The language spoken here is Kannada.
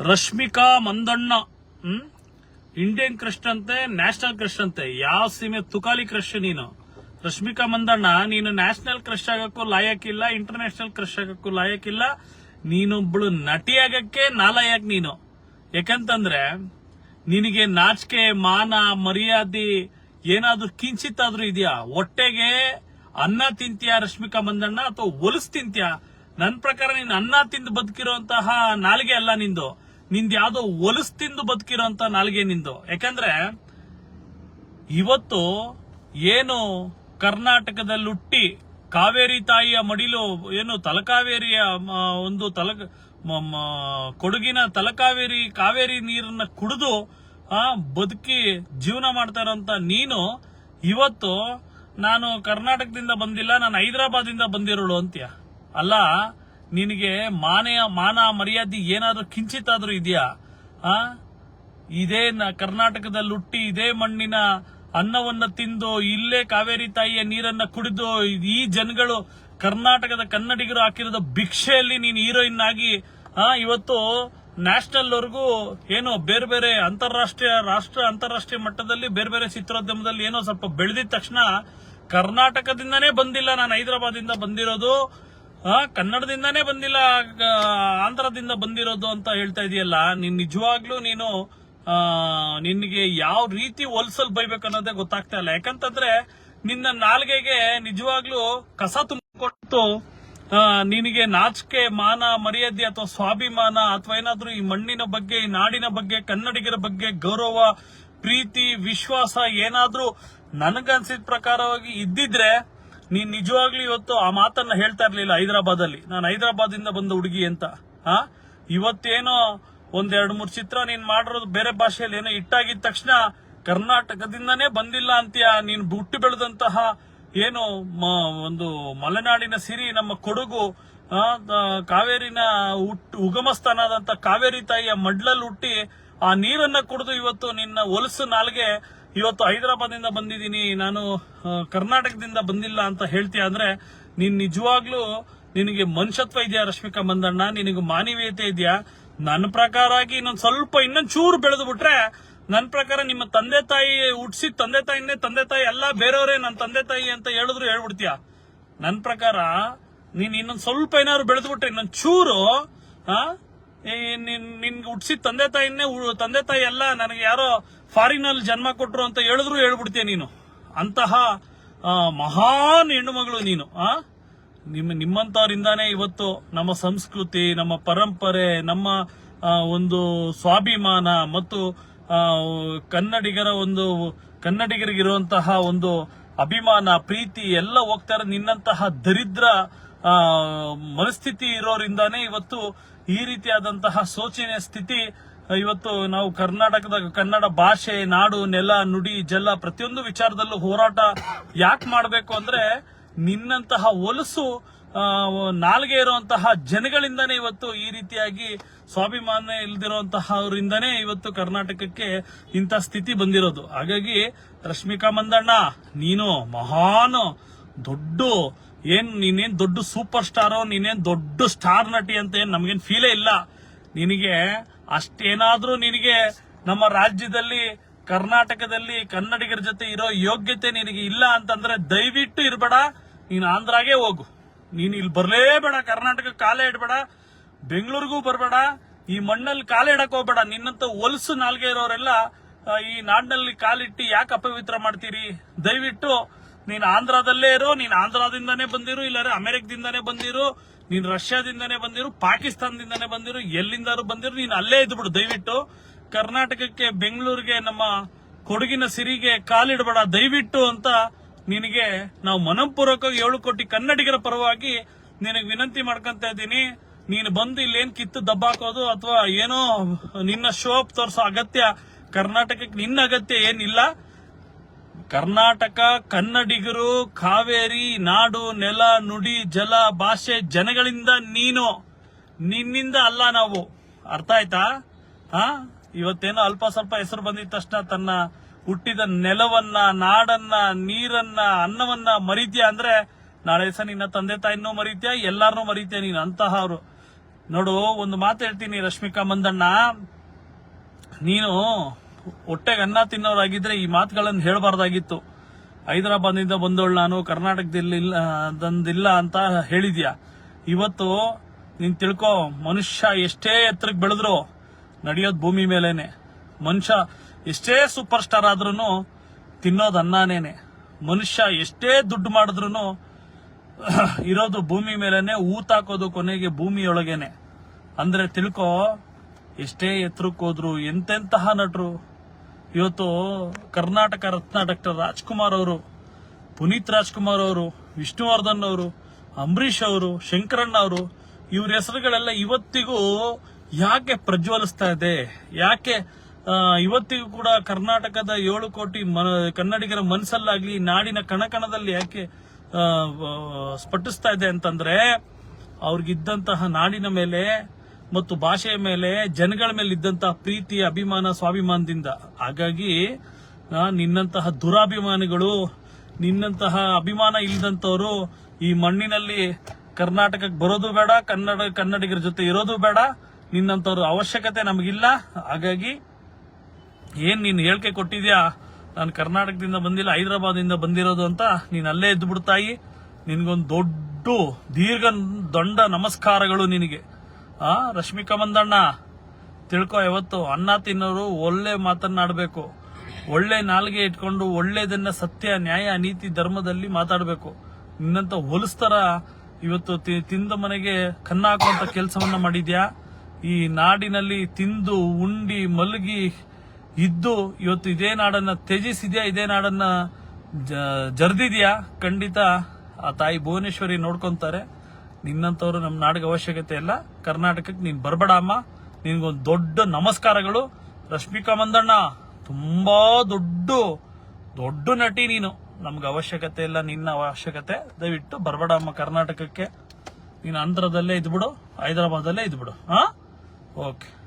ರಶ್ಮಿಕಾ ಮಂದಣ್ಣ ಇಂಡಿಯನ್ ಕ್ರಶ್ ಅಂತೆ ನ್ಯಾಷನಲ್ ಕ್ರಶ್ ಅಂತೆ. ಯಾವ ಸೀಮೆ ತುಕಾಲಿ ಕ್ರಶ್ ನೀನು? ರಶ್ಮಿಕಾ ಮಂದಣ್ಣ, ನೀನು ನ್ಯಾಷನಲ್ ಕ್ರಶ್ ಆಗಕ್ಕೂ ಲಾಯಕ್ಕಿಲ್ಲ ಇಂಟರ್ನ್ಯಾಷನಲ್ ಕ್ರಶ್ ಆಗಕ್ಕೂ ಲಾಯಕ್ಕಿಲ್ಲ ನೀನೊಬ್ಬಳು ನಟಿ ಆಗಕ್ಕೆ ನಾಲಾಯಕ್ ನೀನು. ಯಾಕಂತಂದ್ರೆ, ನಿನಗೆ ನಾಚಿಕೆ, ಮಾನ, ಮರ್ಯಾದೆ ಏನಾದ್ರೂ ಕಿಂಚಿತ್ತಾದ್ರೂ ಇದೆಯಾ? ಹೊಟ್ಟೆಗೆ ಅನ್ನ ತಿಂತೀಯ ರಶ್ಮಿಕಾ ಮಂದಣ್ಣ ಅಥವಾ ಒಲಿಸ್ ತಿಂತೀಯ? ನನ್ನ ಪ್ರಕಾರ ನೀನು ಅನ್ನ ತಿಂದು ಬದುಕಿರುವಂತಹ ನಾಲಿಗೆ ಅಲ್ಲ ನಿಂದು. ನಿಂದ್ ಯಾವ್ದೋ ಹೊಲಸ್ ತಿಂದು ಬದುಕಿರುವಂತ ನಾಲ್ಗೆ ನಿಂದು. ಯಾಕಂದ್ರೆ ಇವತ್ತು ಏನು ಕರ್ನಾಟಕದಲ್ಲಿ ಹುಟ್ಟಿ ಕಾವೇರಿ ತಾಯಿಯ ಮಡಿಲು, ಏನು ತಲಕಾವೇರಿಯ ಒಂದು ತಲ ಕೊಡಗಿನ ತಲಕಾವೇರಿ, ಕಾವೇರಿ ನೀರನ್ನ ಕುಡಿದು ಬದುಕಿ ಜೀವನ ಮಾಡ್ತಾ ಇರೋಂತ ನೀನು ಇವತ್ತು ನಾನು ಕರ್ನಾಟಕದಿಂದ ಬಂದಿಲ್ಲ, ನಾನು ಹೈದರಾಬಾದಿಂದ ಬಂದಿರೋಳು ಅಂತ್ಯ. ಅಲ್ಲ ನಿನಗೆ ಮಾನೆಯ, ಮಾನ ಮರ್ಯಾದೆ ಏನಾದರೂ ಕಿಂಚಿತಾದರೂ ಇದೆಯಾ? ಆ? ಇದೇ ಕರ್ನಾಟಕದಲ್ಲಿ ಹುಟ್ಟಿ ಇದೇ ಮಣ್ಣಿನ ಅನ್ನವನ್ನ ತಿಂದು ಇಲ್ಲೇ ಕಾವೇರಿ ತಾಯಿಯ ನೀರನ್ನ ಕುಡಿದು ಈ ಜನಗಳು ಕರ್ನಾಟಕದ ಕನ್ನಡಿಗರು ಹಾಕಿರೋದ ಭಿಕ್ಷೆಯಲ್ಲಿ ನೀನು ಹೀರೋಯಿನ್ ಆಗಿ, ಆ, ಇವತ್ತು ನ್ಯಾಷನಲ್ ವರ್ಗೂ ಏನೋ ಬೇರೆ ಬೇರೆ ಅಂತಾರಾಷ್ಟ್ರೀಯ ರಾಷ್ಟ್ರ, ಅಂತಾರಾಷ್ಟ್ರೀಯ ಮಟ್ಟದಲ್ಲಿ ಬೇರೆ ಬೇರೆ ಚಿತ್ರೋದ್ಯಮದಲ್ಲಿ ಏನೋ ಸ್ವಲ್ಪ ಬೆಳೆದಿದ ತಕ್ಷಣ ಕರ್ನಾಟಕದಿಂದನೇ ಬಂದಿಲ್ಲ ನಾನು ಹೈದರಾಬಾದಿಂದ ಬಂದಿರೋದು. ಆ, ಕನ್ನಡದಿಂದಾನೇ ಬಂದಿಲ್ಲ ಆಂಧ್ರದಿಂದ ಬಂದಿರೋದು ಅಂತ ಹೇಳ್ತಾ ಇದೆಯಲ್ಲ ನೀನ್ ನಿಜವಾಗ್ಲೂ ನೀನು ನಿನಗೆ ಯಾವ ರೀತಿ ಹೊಲ್ಸಲ್ ಬೈಬೇಕು ಅನ್ನೋದೇ ಗೊತ್ತಾಗ್ತಾ ಇಲ್ಲ. ಯಾಕಂತಂದ್ರೆ ನಿನ್ನ ನಾಲ್ಗೆಗೆ ನಿಜವಾಗ್ಲೂ ಕಸ ತುಂಬಿಕೊಟ್ಟು ನಿನಗೆ ನಾಚಿಕೆ ಮಾನ ಮರ್ಯಾದೆ ಅಥವಾ ಸ್ವಾಭಿಮಾನ ಅಥವಾ ಏನಾದ್ರೂ ಈ ಮಣ್ಣಿನ ಬಗ್ಗೆ ಈ ನಾಡಿನ ಬಗ್ಗೆ ಕನ್ನಡಿಗರ ಬಗ್ಗೆ ಗೌರವ ಪ್ರೀತಿ ವಿಶ್ವಾಸ ಏನಾದ್ರೂ ನನಗನ್ಸಿದ ಪ್ರಕಾರವಾಗಿ ಇದ್ದಿದ್ರೆ ನೀನ್ ನಿಜವಾಗ್ಲೂ ಇವತ್ತು ಆ ಮಾತನ್ನ ಹೇಳ್ತಾ ಇರ್ಲಿಲ್ಲ ಹೈದರಾಬಾದ್ ಅಲ್ಲಿ ನಾನು ಹೈದರಾಬಾದ್ ಇಂದ ಬಂದ ಹುಡುಗಿ ಅಂತ. ಆ ಇವತ್ತೇನೋ ಒಂದ್ ಎರಡು ಮೂರ್ ಚಿತ್ರ ನೀನ್ ಮಾಡಿರೋದು ಬೇರೆ ಭಾಷೆಯಲ್ಲಿ ಏನೋ ಇಟ್ಟಾಗಿದ ತಕ್ಷಣ ಕರ್ನಾಟಕದಿಂದನೇ ಬಂದಿಲ್ಲ ಅಂತೀಯ? ನೀನ್ ಹುಟ್ಟು ಬೆಳೆದಂತಹ ಏನು ಒಂದು ಮಲೆನಾಡಿನ ಸಿರಿ, ನಮ್ಮ ಕೊಡಗು ಕಾವೇರಿನ ಉಗಮಸ್ಥಾನದಂತ ಉಗಮ ಕಾವೇರಿ ತಾಯಿಯ ಮಡ್ಲಲ್ಲಿ ಹುಟ್ಟಿ ಆ ನೀರನ್ನ ಕುಡಿದು ಇವತ್ತು ನಿನ್ನ ಹೊಲಸು ನಾಲ್ಗೆ ಇವತ್ತು ಹೈದರಾಬಾದಿಂದ ಬಂದಿದ್ದೀನಿ. ನಾನು ಕರ್ನಾಟಕದಿಂದ ಬಂದಿಲ್ಲ ಅಂತ ಹೇಳ್ತೀಯ ಅಂದ್ರೆ, ನೀನ್ ನಿಜವಾಗ್ಲೂ ನಿನಗೆ ಮನುಷ್ಯತ್ವ ಇದೆಯಾ ರಶ್ಮಿಕಾ ಮಂದಣ್ಣ? ನಿನಗೆ ಮಾನವೀಯತೆ ಇದೆಯಾ? ನನ್ನ ಪ್ರಕಾರ ಆಗಿ ಇನ್ನೊಂದ್ ಸ್ವಲ್ಪ ಇನ್ನೊಂದ್ ಚೂರು ಬೆಳೆದು ಬಿಟ್ರೆ ನನ್ನ ಪ್ರಕಾರ ನಿಮ್ಮ ತಂದೆ ತಾಯಿ ಹುಟ್ಸಿದ ತಂದೆ ತಾಯಿನೇ ತಂದೆ ತಾಯಿ ಎಲ್ಲ ಬೇರೆಯವರೇ ನನ್ನ ತಂದೆ ತಾಯಿ ಅಂತ ಹೇಳಿದ್ರು ಹೇಳ್ಬಿಡ್ತೀಯ. ನನ್ನ ಪ್ರಕಾರ ನೀನ್ ಇನ್ನೊಂದ್ ಸ್ವಲ್ಪ ಏನಾದ್ರು ಬೆಳೆದ್ಬಿಟ್ರೆ ಇನ್ನೊಂದ್ ಚೂರು ನಿನ್ಗೆ ಹುಟ್ಸಿದ ತಂದೆ ತಾಯಿನೇ ತಂದೆ ತಾಯಿ ಎಲ್ಲ ನನಗೆ ಯಾರೋ ಫಾರಿನ್ ಅಲ್ಲಿ ಜನ್ಮ ಕೊಟ್ರು ಅಂತ ಹೇಳಿದ್ರು ಹೇಳ್ಬಿಡ್ತೀಯ ನೀನು. ಅಂತಹ ಮಹಾನ್ ಹೆಣ್ಣು ಮಗಳು ನೀನು, ಆ? ನಿಮ್ಮ, ನಿಮ್ಮಂತವರಿಂದಾನೇ ಇವತ್ತು ನಮ್ಮ ಸಂಸ್ಕೃತಿ, ನಮ್ಮ ಪರಂಪರೆ, ನಮ್ಮ ಒಂದು ಸ್ವಾಭಿಮಾನ ಮತ್ತು ಕನ್ನಡಿಗರ ಒಂದು, ಕನ್ನಡಿಗರಿಗಿರುವಂತಹ ಒಂದು ಅಭಿಮಾನ, ಪ್ರೀತಿ ಎಲ್ಲ ಹೋಗ್ತಾರೆ. ನಿನ್ನಂತಹ ದರಿದ್ರ ಮನಸ್ಥಿತಿ ಇರೋರಿಂದಾನೇ ಇವತ್ತು ಈ ರೀತಿಯಾದಂತಹ ಶೋಚನೀಯ ಸ್ಥಿತಿ ಇವತ್ತು ನಾವು ಕರ್ನಾಟಕದ ಕನ್ನಡ ಭಾಷೆ ನಾಡು ನೆಲ ನುಡಿ ಜಲ ಪ್ರತಿಯೊಂದು ವಿಚಾರದಲ್ಲೂ ಹೋರಾಟ ಯಾಕೆ ಮಾಡಬೇಕು ಅಂದ್ರೆ ನಿನ್ನಂತಹ ಹೊಲಸು ಆ, ನಾಲ್ಗೆ ಇರುವಂತಹ ಜನಗಳಿಂದಾನೇ ಇವತ್ತು ಈ ರೀತಿಯಾಗಿ ಸ್ವಾಭಿಮಾನ ಇಲ್ದಿರುವಂತಹವರಿಂದಾನೇ ಇವತ್ತು ಕರ್ನಾಟಕಕ್ಕೆ ಇಂಥ ಸ್ಥಿತಿ ಬಂದಿರೋದು. ಹಾಗಾಗಿ ರಶ್ಮಿಕಾ ಮಂದಣ್ಣ ನೀನು ಮಹಾನ್ ದೊಡ್ಡ ಏನ್ ನೀನೇನ್ ದೊಡ್ಡ ಸೂಪರ್ ಸ್ಟಾರೋ ನೀನೇನ್ ದೊಡ್ಡ ಸ್ಟಾರ್ ನಟಿ ಅಂತ ಏನ್ ನಮ್ಗೇನ್ ಫೀಲೇ ಇಲ್ಲ. ನಿನಗೆ ಅಷ್ಟೇನಾದ್ರೂ ನಿನಗೆ ನಮ್ಮ ರಾಜ್ಯದಲ್ಲಿ, ಕರ್ನಾಟಕದಲ್ಲಿ, ಕನ್ನಡಿಗರ ಜೊತೆ ಇರೋ ಯೋಗ್ಯತೆ ನಿನಗೆ ಇಲ್ಲ ಅಂತಂದ್ರೆ ದಯವಿಟ್ಟು ಇರಬೇಡ. ನೀನ್ ಆಂಧ್ರಾಗೆ ಹೋಗು. ನೀನ್ ಇಲ್ಲಿ ಬರ್ಲೇಬೇಡ ಕರ್ನಾಟಕ ಕಾಲೇ ಇಡಬೇಡ, ಬೆಂಗಳೂರಿಗೂ ಬರಬೇಡ, ಈ ಮಣ್ಣಲ್ಲಿ ಕಾಲ ಇಡಕ್ ಹೋಗ್ಬೇಡ. ನಿನ್ನಂತ ಹೊಲಸು ನಾಲ್ಗೆ ಇರೋರೆಲ್ಲ ಈ ನಾಡಿನಲ್ಲಿ ಕಾಲಿಟ್ಟು ಯಾಕೆ ಅಪವಿತ್ರ ಮಾಡ್ತೀರಿ? ದಯವಿಟ್ಟು ನೀನ್ ಆಂಧ್ರದಲ್ಲೇ ಇರೋ, ನೀನ್ ಆಂಧ್ರದಿಂದಾನೇ ಬಂದಿರು ಇಲ್ಲಾರೆ ಅಮೆರಿಕದಿಂದಾನೇ ಬಂದಿರು ನೀನ್ ರಷ್ಯಾದಿಂದಾನೇ ಬಂದಿರು, ಪಾಕಿಸ್ತಾನದಿಂದಾನೇ ಬಂದಿರು ಎಲ್ಲಿಂದಾರು ಬಂದಿರು, ನೀನ್ ಅಲ್ಲೇ ಇದ್ಬಿಡು ದಯವಿಟ್ಟು. ಕರ್ನಾಟಕಕ್ಕೆ, ಬೆಂಗಳೂರಿಗೆ, ನಮ್ಮ ಕೊಡಗಿನ ಸಿರಿಗೆ ಕಾಲಿಡಬೇಡ, ದಯವಿಟ್ಟು ಅಂತ ನಿನಗೆ ನಾವು ಮನಪೂರ್ವಕವಾಗಿ ಏಳು ಕೋಟಿ ಕನ್ನಡಿಗರ ಪರವಾಗಿ ನಿನಗೆ ವಿನಂತಿ ಮಾಡ್ಕೊಂತ ಇದ್ದೀನಿ. ನೀನು ಬಂದು ಇಲ್ಲೇನ್ ಕಿತ್ತು ದಬ್ಬಾಕೋದು ಅಥವಾ ಏನೋ ನಿನ್ನ ಶೋಪ್ ತೋರಿಸೋ ಅಗತ್ಯ, ಕರ್ನಾಟಕಕ್ಕೆ ನಿನ್ನ ಅಗತ್ಯ ಏನಿಲ್ಲ. ಕರ್ನಾಟಕ, ಕನ್ನಡಿಗರು, ಕಾವೇರಿ, ನಾಡು, ನೆಲ, ನುಡಿ, ಜಲ, ಭಾಷೆ ಜನಗಳಿಂದ ನೀನು, ನಿನ್ನಿಂದ ಅಲ್ಲ ನಾವು. ಅರ್ಥ ಆಯ್ತಾ? ಹಾ? ಇವತ್ತೇನೋ ಅಲ್ಪ ಸ್ವಲ್ಪ ಹೆಸರು ಬಂದಿದ ತಕ್ಷಣ ತನ್ನ ಹುಟ್ಟಿದ ನೆಲವನ್ನ, ನಾಡನ್ನ, ನೀರನ್ನ, ಅನ್ನವನ್ನ ಮರಿತೀಯ ಅಂದ್ರೆ, ನಾಳೆ ದಿವಸ ನಿನ್ನ ತಂದೆ ತಾಯಿನೂ ಮರೀತೀಯ ಎಲ್ಲಾರನ್ನೂ ಮರೀತ್ಯಾ ನೀನು ಅಂತಹ ಅವರು ನೋಡು, ಒಂದು ಮಾತು ಹೇಳ್ತೀನಿ ರಶ್ಮಿಕಾ ಮಂದಣ್ಣ. ನೀನು ಹೊಟ್ಟೆಗೆ ಅನ್ನ ತಿನ್ನೋರಾಗಿದ್ರೆ ಈ ಮಾತುಗಳನ್ನು ಹೇಳಬಾರ್ದಾಗಿತ್ತು. ಹೈದರಾಬಾದ್ನಿಂದ ಬಂದವಳು ನಾನು ಕರ್ನಾಟಕದಲ್ಲಿ ದಂದಿಲ್ಲ ಅಂತ ಹೇಳಿದ್ಯಾ? ಇವತ್ತು ನೀನ್ ತಿಳ್ಕೊ, ಮನುಷ್ಯ ಎಷ್ಟೇ ಎತ್ತರಕ್ಕೆ ಬೆಳೆದ್ರು ನಡೆಯೋದು ಭೂಮಿ ಮೇಲೇನೆ. ಮನುಷ್ಯ ಎಷ್ಟೇ ಸೂಪರ್ ಸ್ಟಾರ್ ಆದ್ರೂ ತಿನ್ನೋದು ಅನ್ನಾನೇನೆ. ಮನುಷ್ಯ ಎಷ್ಟೇ ದುಡ್ಡು ಮಾಡಿದ್ರು ಇರೋದು ಭೂಮಿ ಮೇಲೇನೆ ಊತಾಕೋದು ಕೊನೆಗೆ ಭೂಮಿಯೊಳಗೇನೆ. ಅಂದ್ರೆ ತಿಳ್ಕೊ, ಎಷ್ಟೇ ಎತ್ತರಕ್ಕೆ ಹೋದ್ರು ಎಂತೆಂತಹ ನಟರು ಇವತ್ತು ಕರ್ನಾಟಕ ರತ್ನ ಡಾಕ್ಟರ್ ರಾಜ್ಕುಮಾರ್ ಅವರು, ಪುನೀತ್ ರಾಜ್ಕುಮಾರ್ ಅವರು, ವಿಷ್ಣುವರ್ಧನ್ ಅವರು ಅಂಬರೀಶ್ ಅವರು, ಶಂಕರಣ್ಣ ಅವರು, ಇವ್ರ ಹೆಸರುಗಳೆಲ್ಲ ಇವತ್ತಿಗೂ ಯಾಕೆ ಪ್ರಜ್ವಲಿಸ್ತಾ ಇದೆ? ಯಾಕೆ ಇವತ್ತಿಗೂ ಕೂಡ ಕರ್ನಾಟಕದ ಏಳು ಕೋಟಿ ಕನ್ನಡಿಗರ ಮನಸ್ಸಲ್ಲಾಗ್ಲಿ, ನಾಡಿನ ಕಣಕಣದಲ್ಲಿ ಯಾಕೆ ಸ್ಫಟಿಸ್ತಾ ಇದೆ ಅಂತಂದ್ರೆ, ಅವ್ರಿಗಿದ್ದಂತಹ ನಾಡಿನ ಮೇಲೆ ಮತ್ತು ಭಾಷೆಯ ಮೇಲೆ ಜನಗಳ ಮೇಲೆ ಇದ್ದಂತಹ ಪ್ರೀತಿ ಅಭಿಮಾನ, ಸ್ವಾಭಿಮಾನದಿಂದ. ಹಾಗಾಗಿ ನಿನ್ನಂತಹ ದುರಾಭಿಮಾನಿಗಳು, ನಿನ್ನಂತಹ ಅಭಿಮಾನ ಇಲ್ಲದಂತವರು ಈ ಮಣ್ಣಿನಲ್ಲಿ ಕರ್ನಾಟಕಕ್ಕೆ ಬರೋದು ಬೇಡ, ಕನ್ನಡ, ಕನ್ನಡಿಗರ ಜೊತೆ ಇರೋದು ಬೇಡ, ನಿನ್ನಂತವ್ರ ಅವಶ್ಯಕತೆ ನಮಗಿಲ್ಲ. ಹಾಗಾಗಿ, ಏನ್ ನೀನು ಹೇಳಿಕೆ ಕೊಟ್ಟಿದ್ಯಾ? ನಾನು ಕರ್ನಾಟಕದಿಂದ ಬಂದಿಲ್ಲ ಹೈದರಾಬಾದಿಂದ ಬಂದಿರೋದು ಅಂತ ನೀನು ಅಲ್ಲೇ ಎದ್ದು ಬಿಡ್ತಾಯಿ ನಿನ್ಗೊಂದು ದೊಡ್ಡ, ದೀರ್ಘ ದೊಡ್ಡ ನಮಸ್ಕಾರಗಳು ನಿನಗೆ. ಆ, ರಶ್ಮಿಕಾ ಮಂದಣ್ಣ ತಿಳ್ಕೊ, ಯಾವತ್ತು ಅನ್ನ ತಿನ್ನೋರು ಒಳ್ಳೆ ಮಾತನ್ನಾಡಬೇಕು. ಒಳ್ಳೆ ನಾಲ್ಗೆ ಇಟ್ಕೊಂಡು ಒಳ್ಳೇದನ್ನ ಸತ್ಯ, ನ್ಯಾಯ, ನೀತಿ, ಧರ್ಮದಲ್ಲಿ ಮಾತಾಡಬೇಕು. ನಿನ್ನಂತ ಹೊಲಸ್ತರ ಇವತ್ತು ತಿಂದ ಮನೆಗೆ ಕನ್ನ ಹಾಕುವಂತ ಕೆಲಸವನ್ನ ಮಾಡಿದ್ಯಾ? ಈ ನಾಡಿನಲ್ಲಿ ತಿಂದು, ಉಂಡಿ, ಮಲಗಿ ಇದ್ದು ಇವತ್ತು ಇದೇ ನಾಡನ್ನ ತ್ಯಜಿಸಿದ್ಯಾ? ಇದೇ ನಾಡನ್ನ ಜರ್ದಿದ್ಯಾ? ಖಂಡಿತ ಆ ತಾಯಿ ಭುವನೇಶ್ವರಿ ನೋಡ್ಕೊಂತಾರೆ. ನಿನ್ನಂತವ್ರು ನಮ್ಮ ನಾಡಿಗೆ ಅವಶ್ಯಕತೆ ಇಲ್ಲ. ಕರ್ನಾಟಕಕ್ಕೆ, ನೀನ್ ಬರ್ಬೇಡ ಅಮ್ಮ. ನಿನ್ಗೊಂದು ದೊಡ್ಡ ನಮಸ್ಕಾರಗಳು. ರಶ್ಮಿಕಾ ಮಂದಣ್ಣ, ತುಂಬಾ ದೊಡ್ಡ ದೊಡ್ಡ ನಟಿ ನೀನು. ನಮ್ಗೆ ಅವಶ್ಯಕತೆ ಇಲ್ಲ, ನಿನ್ನ ಅವಶ್ಯಕತೆ. ದಯವಿಟ್ಟು ಬರ್ಬೇಡ ಅಮ್ಮ ಕರ್ನಾಟಕಕ್ಕೆ. ನೀನು ಆಂಧ್ರದಲ್ಲೇ ಇದ್ಬಿಡು, ಹೈದರಾಬಾದಲ್ಲೇ ಇದ್ಬಿಡು, ಹಾ? ಓಕೆ